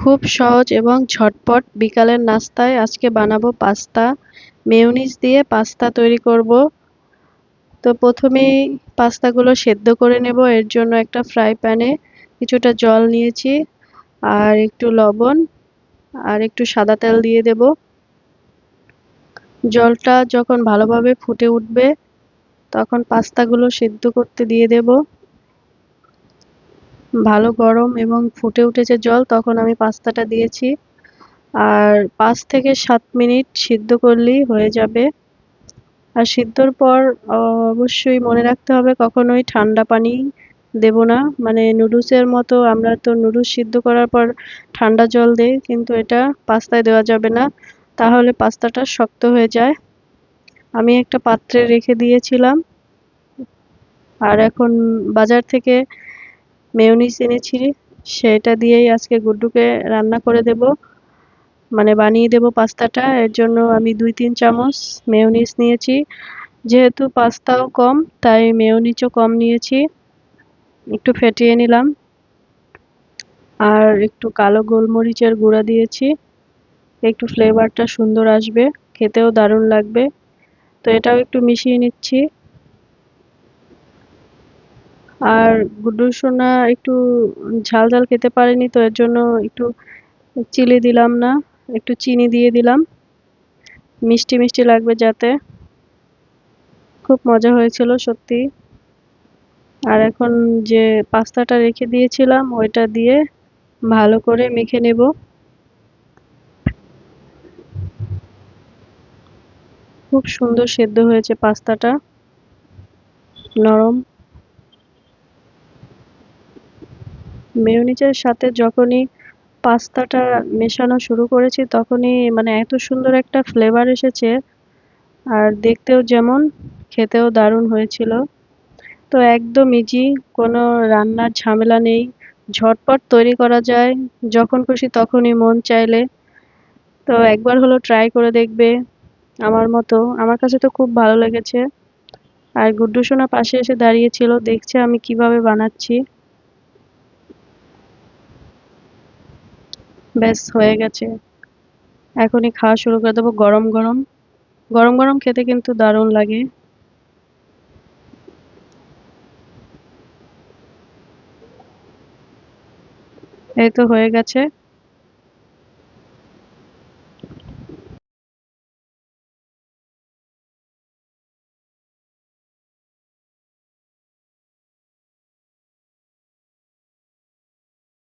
খুব সহজ এবং ঝটপট বিকালের নাস্তায় আজকে বানাবো পাস্তা। মেয়োনিজ দিয়ে পাস্তা তৈরি করব। তো প্রথমেই পাস্তাগুলো সেদ্ধ করে নেব। এর জন্য একটা ফ্রাই প্যানে কিছুটা জল নিয়েছি আর একটু লবণ আর একটু সাদা তেল দিয়ে দেব। জলটা যখন ভালোভাবে ফুটে উঠবে তখন পাস্তাগুলো সেদ্ধ করতে দিয়ে দেব। ভালো গরম এবং ফুটে উঠেছে জল, তখন আমি পাস্তাটা দিয়েছি। আর পাঁচ থেকে সাত মিনিট সিদ্ধ করলেই হয়ে যাবে। আর সিদ্ধর পর অবশ্যই মনে রাখতে হবে, কখনোই ঠান্ডা পানি দেব না। মানে নুডলসের মতো আমরা তো নুডলস সিদ্ধ করার পর ঠান্ডা জল দিই, কিন্তু এটা পাস্তায় দেওয়া যাবে না। তাহলে পাস্তাটা শক্ত হয়ে যায়। আমি একটা পাত্রে রেখে দিয়েছিলাম। আর এখন বাজার থেকে মেয়নিস এনেছি, সেটা দিয়েই আজকে গুড্ডুকে রান্না করে দেব। মানে বানিয়ে দেব পাস্তাটা, এর জন্য আমি দুই তিন চামচ মেয়নিস নিয়েছি। যেহেতু পাস্তাও কম, তাই মেয়নিচও কম নিয়েছি। একটু ফেটিয়ে নিলাম। আর একটু কালো গোলমরিচের গুঁড়া দিয়েছি। একটু ফ্লেভারটা সুন্দর আসবে, খেতেও দারুণ লাগবে। তো এটাও একটু মিশিয়ে নিচ্ছি। আর গুড্ডু সোনা একটু ঝাল ঝাল খেতে পারেনি, তো এর জন্য একটু চিলি দিলাম না, একটু চিনি দিয়ে দিলাম। মিষ্টি মিষ্টি লাগবে যাতে। খুব মজা হয়েছিল সত্যি। আর এখন যে পাস্তাটা রেখে দিয়েছিলাম, ওইটা দিয়ে ভালো করে মেখে নেব। খুব সুন্দর সেদ্ধ হয়েছে পাস্তাটা। নরম। মেয়োনিজের সাথে যখনই পাস্তাটা মেশানো শুরু করেছি, তখনই মানে এত সুন্দর একটা ফ্লেভার এসেছে। আর দেখতেও যেমন, খেতেও দারুণ হয়েছিল। তো একদম ইজি কোনো রান্নার ঝামেলা নেই। ঝটপট তৈরি করা যায়, যখন খুশি তখনই মন চাইলে। তো একবার হলো ট্রাই করে দেখবে, আমার মতো। আমার কাছে তো খুব ভালো লেগেছে। আর গুড্ডু সোনা পাশে এসে দাঁড়িয়েছিল দেখছে আমি কীভাবে বানাচ্ছি। ব্যাস, হয়ে গেছে। এখনই খাওয়া শুরু করে দেবো গরম গরম। গরম গরম খেতে কিন্তু দারুণ লাগে। এই তো হয়ে গেছে।